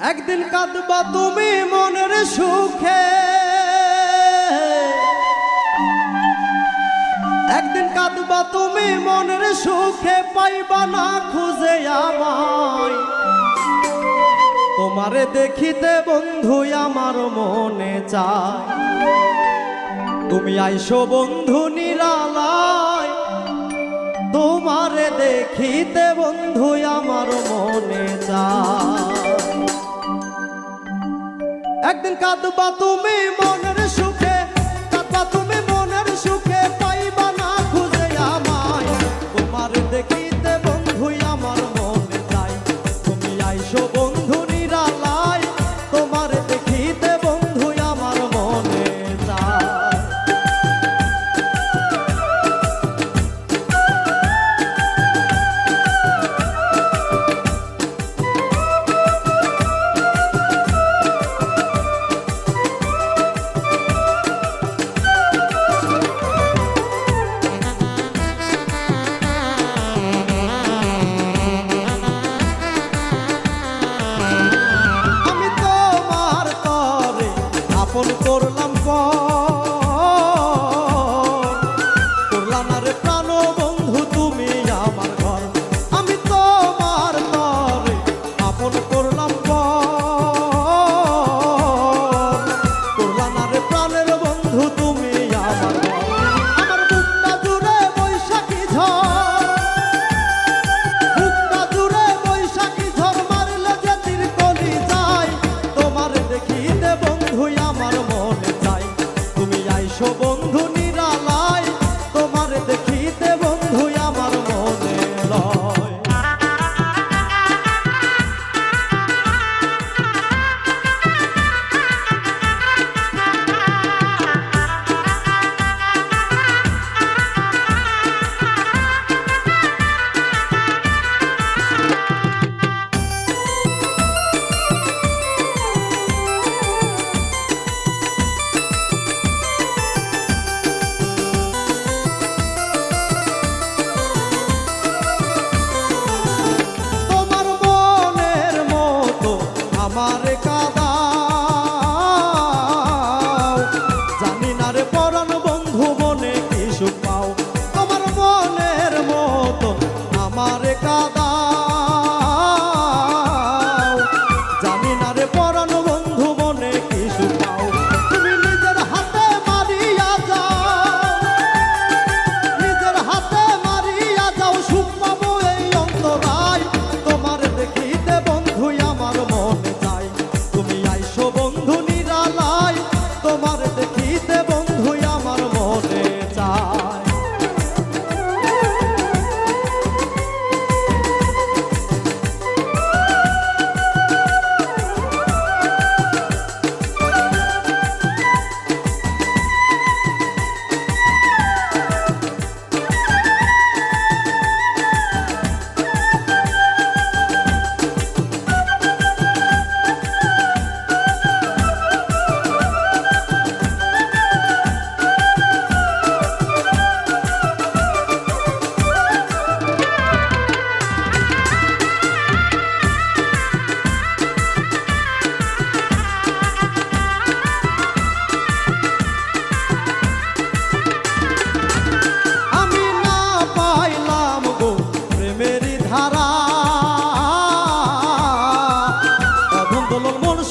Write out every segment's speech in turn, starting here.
একদিন কাঁদবা তুমি মনের সুখে। একদিন কাঁদবা তুমি মনের সুখে, পাইবা না খুঁজে আমায়। তোমারে দেখিতে বন্ধু আমার মনে চায়। তুমি আইসো বন্ধু নিরালায়। তোমারে দেখিতে বন্ধু আমার মনে চায়। একদিন কাঁদবা তুমি মনের আপন করলাম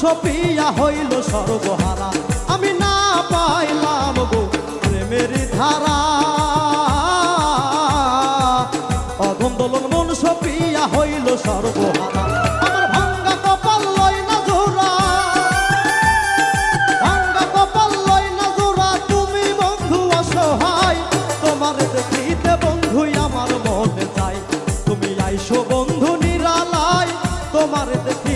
সপিয়া হইল সর্বহারা। আমি না পাইলাম গো প্রেমেরই ধারা। অধম দোলন মন সপিয়া হইল সর্বহারা। আমার ভাঙ্গা কপাল লয় না কপাল লয় না তুমি বন্ধু দেখিতে আমার মনে চাই তুমি আইসো বন্ধু নিরালায়, তোমার দেখিতে